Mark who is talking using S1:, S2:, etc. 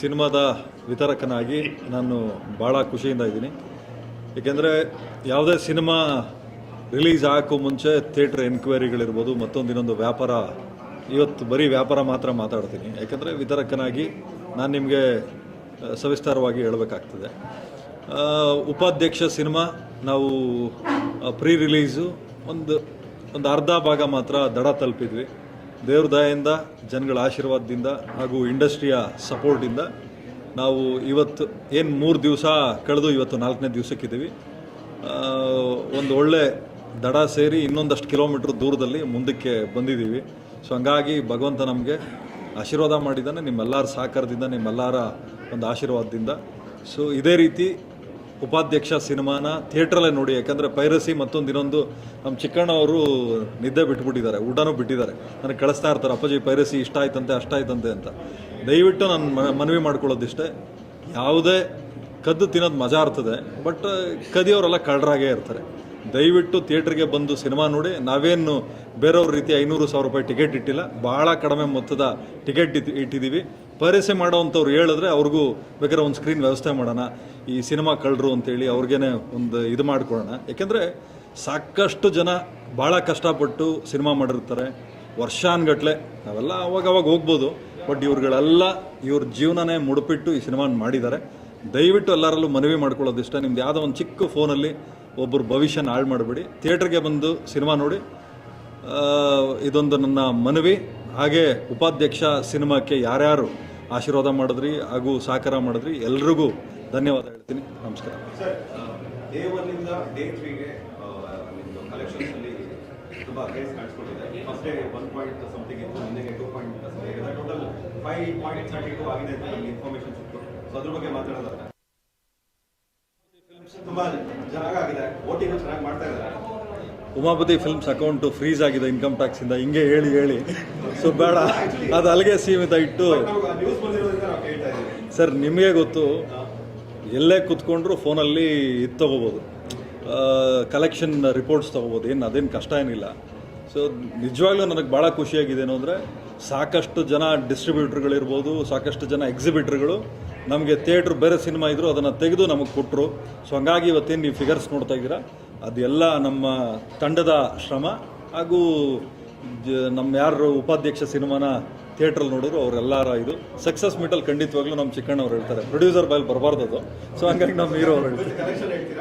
S1: ಸಿನಿಮಾದ ವಿತರಕನಾಗಿ ನಾನು ಭಾಳ ಖುಷಿಯಿಂದ ಇದ್ದೀನಿ. ಏಕೆಂದರೆ ಯಾವುದೇ ಸಿನಿಮಾ ರಿಲೀಸ್ ಆಗೋಕ್ಕೂ ಮುಂಚೆ ಥಿಯೇಟ್ರ್ ಎನ್ಕ್ವೈರಿಗಳಿರ್ಬೋದು, ಮತ್ತೊಂದು ಇನ್ನೊಂದು ವ್ಯಾಪಾರ, ಇವತ್ತು ಬರೀ ವ್ಯಾಪಾರ ಮಾತ್ರ ಮಾತಾಡ್ತೀನಿ. ಯಾಕೆಂದರೆ ವಿತರಕನಾಗಿ ನಾನು ನಿಮಗೆ ಸವಿಸ್ತಾರವಾಗಿ ಹೇಳಬೇಕಾಗ್ತದೆ. ಉಪಾಧ್ಯಕ್ಷ ಸಿನಿಮಾ, ನಾವು ಪ್ರೀ ರಿಲೀಸು ಒಂದು ಒಂದು ಅರ್ಧ ಭಾಗ ಮಾತ್ರ ದಡ ತಲುಪಿದ್ವಿ. ದೇವ್ರ ದಯೆಯಿಂದ, ಜನಗಳ ಆಶೀರ್ವಾದದಿಂದ ಹಾಗೂ ಇಂಡಸ್ಟ್ರಿಯ ಸಪೋರ್ಟಿಂದ ನಾವು ಇವತ್ತು ಏನು ಮೂರು ದಿವಸ ಕಳೆದು ಇವತ್ತು ನಾಲ್ಕನೇ ದಿವಸಕ್ಕಿದ್ದೀವಿ. ಒಂದು ಒಳ್ಳೆ ದಡ ಸೇರಿ ಇನ್ನೊಂದಷ್ಟು ಕಿಲೋಮೀಟ್ರ್ ದೂರದಲ್ಲಿ ಮುಂದಕ್ಕೆ ಬಂದಿದ್ದೀವಿ. ಸೊ ಹಂಗಾಗಿ ಭಗವಂತ ನಮಗೆ ಆಶೀರ್ವಾದ ಮಾಡಿದ್ದಾನೆ, ನಿಮ್ಮೆಲ್ಲರ ಸಹಕಾರದಿಂದ, ನಿಮ್ಮೆಲ್ಲರ ಒಂದು ಆಶೀರ್ವಾದದಿಂದ. ಸೊ ಇದೇ ರೀತಿ ಉಪಾಧ್ಯಕ್ಷ ಸಿನಿಮಾನ ಥಿಯೇಟ್ರಲ್ಲೇ ನೋಡಿ, ಯಾಕಂದರೆ ಪೈರಸಿ ಮತ್ತೊಂದು ಇನ್ನೊಂದು ನಮ್ಮ ಚಿಕ್ಕಣ್ಣ ಅವರು ನಿದ್ದೆ ಬಿಟ್ಬಿಟ್ಟಿದ್ದಾರೆ, ಊಟನೂ ಬಿಟ್ಟಿದ್ದಾರೆ. ನನಗೆ ಕಳಿಸ್ತಾ ಇರ್ತಾರೆ, ಅಪ್ಪಾಜಿ, ಪೈರಸಿ ಇಷ್ಟ ಆಯ್ತಂತೆ, ಅಷ್ಟ ಆಯ್ತಂತೆ ಅಂತ. ದಯವಿಟ್ಟು ನಾನು ಮನವಿ ಮಾಡ್ಕೊಳ್ಳೋದಿಷ್ಟೇ. ಯಾವುದೇ ಕದ್ದು ತಿನ್ನೋದು ಮಜಾ ಇರ್ತದೆ, ಬಟ್ ಕದಿಯವರೆಲ್ಲ ಕಳ್ಳರಾಗೇ ಇರ್ತಾರೆ. ದಯವಿಟ್ಟು ಥಿಯೇಟ್ರಿಗೆ ಬಂದು ಸಿನಿಮಾ ನೋಡಿ. ನಾವೇನು ಬೇರೆಯವ್ರ ರೀತಿ ಐನೂರು ಸಾವಿರ ರೂಪಾಯಿ ಟಿಕೆಟ್ ಇಟ್ಟಿಲ್ಲ. ಭಾಳ ಕಡಿಮೆ ಮೊತ್ತದ ಟಿಕೆಟ್ ಇಟ್ಟು ಇಟ್ಟಿದ್ದೀವಿ ಪರಿಸೆ ಮಾಡೋವಂಥವ್ರು ಹೇಳಿದ್ರೆ ಅವ್ರಿಗೂ ಬೇಕಾದ್ರೆ ಒಂದು ಸ್ಕ್ರೀನ್ ವ್ಯವಸ್ಥೆ ಮಾಡೋಣ. ಈ ಸಿನಿಮಾ ಕಳ್ಳರು ಅಂತೇಳಿ ಅವ್ರಿಗೇನೆ ಒಂದು ಇದು ಮಾಡ್ಕೊಳ್ಳೋಣ. ಯಾಕೆಂದರೆ ಸಾಕಷ್ಟು ಜನ ಭಾಳ ಕಷ್ಟಪಟ್ಟು ಸಿನಿಮಾ ಮಾಡಿರ್ತಾರೆ. ವರ್ಷಾನ್ಗಟ್ಲೆ ನಾವೆಲ್ಲ ಅವಾಗ ಅವಾಗ ಹೋಗ್ಬೋದು. ಬಟ್ ಇವ್ರುಗಳೆಲ್ಲ ಇವ್ರ ಜೀವನನೇ ಮುಡುಪಿಟ್ಟು ಈ ಸಿನಿಮಾನ ಮಾಡಿದ್ದಾರೆ. ದಯವಿಟ್ಟು ಎಲ್ಲರಲ್ಲೂ ಮನವಿ ಮಾಡ್ಕೊಳ್ಳೋದಿಷ್ಟ. ನಿಮ್ದು ಯಾವುದೋ ಒಂದು ಚಿಕ್ಕ ಫೋನಲ್ಲಿ ಒಬ್ಬರು ಭವಿಷ್ಯನ ಹಾಳು ಮಾಡಬೇಡಿ. ಥಿಯೇಟ್ರಿಗೆ ಬಂದು ಸಿನಿಮಾ ನೋಡಿ. ಇದೊಂದು ನನ್ನ ಮನವಿ. ಹಾಗೆ ಉಪಾಧ್ಯಕ್ಷ ಸಿನಿಮಾಕ್ಕೆ ಯಾರ್ಯಾರು ಆಶೀರ್ವಾದ ಮಾಡಿದ್ರಿ ಹಾಗೂ ಸಹಕಾರ ಮಾಡಿದ್ರಿ ಎಲ್ರಿಗೂ ಧನ್ಯವಾದ ಹೇಳ್ತೀನಿ. ನಮಸ್ಕಾರ.
S2: ಬಗ್ಗೆ ತುಂಬಾ ಚೆನ್ನಾಗಾಗಿದೆ. ಓಟಿಂಗ್ ಚೆನ್ನಾಗಿ ಮಾಡ್ತಾ ಇದ್ದಾರೆ.
S1: ಉಮಾಪತಿ ಫಿಲ್ಮ್ಸ್ ಅಕೌಂಟು ಫ್ರೀಸ್ ಆಗಿದೆ ಇನ್ಕಮ್ ಟ್ಯಾಕ್ಸಿಂದ. ಹಿಂಗೆ ಹೇಳಿ ಹೇಳಿ. ಸೊ ಬೇಡ. ಅದು ಅಲ್ಲಿಗೆ ಸೀಮಿತ ಇಟ್ಟು. ಸರ್ ನಿಮಗೆ ಗೊತ್ತು ಎಲ್ಲೇ ಕೂತ್ಕೊಂಡ್ರು ಫೋನಲ್ಲಿ ಇದು ತೊಗೋಬೋದು. ಕಲೆಕ್ಷನ್ ರಿಪೋರ್ಟ್ಸ್ ತೊಗೋಬೋದು. ಏನು ಅದೇನು ಕಷ್ಟ ಏನಿಲ್ಲ. ಸೊ ನಿಜವಾಗ್ಲೂ ನನಗೆ ಭಾಳ ಖುಷಿಯಾಗಿದೆ ಏನು ಅಂದರೆ ಸಾಕಷ್ಟು ಜನ ಡಿಸ್ಟ್ರಿಬ್ಯೂಟ್ರ್ಗಳಿರ್ಬೋದು, ಸಾಕಷ್ಟು ಜನ ಎಕ್ಸಿಬಿಟ್ರ್ಗಳು ನಮಗೆ ಥಿಯೇಟ್ರ್ ಬೇರೆ ಸಿನಿಮಾ ಇದ್ದರು ಅದನ್ನು ತೆಗೆದು ನಮಗೆ ಕೊಟ್ಟರು ಸೊ ಹಂಗಾಗಿ ಇವತ್ತೇನು ನೀವು ಫಿಗರ್ಸ್ ನೋಡ್ತಾ ಇದ್ದೀರಾ? ಅದೆಲ್ಲ ನಮ್ಮ ತಂಡದ ಶ್ರಮ ಹಾಗೂ ನಮ್ಮ ಯಾರು ಉಪಾಧ್ಯಕ್ಷ ಸಿನಿಮಾನ ಥಿಯೇಟ್ರಲ್ಲಿ ನೋಡಿದ್ರು ಅವರೆಲ್ಲರ ಇದು. ಸಕ್ಸಸ್ ಮೀಟಲ್ಲಿ ಖಂಡಿತವಾಗ್ಲೂ ನಮ್ಮ ಚಿಕ್ಕಣ್ಣವ್ರು ಹೇಳ್ತಾರೆ. ಪ್ರೊಡ್ಯೂಸರ್ ಬಾಯಲ್ಲಿ ಬರಬಾರ್ದು ಅದು. ಸೊ ಹಂಗಾಗಿ ನಮ್ಮ ಹೀರೋ ಅವ್ರು
S2: ಹೇಳ್ತೀರಾ?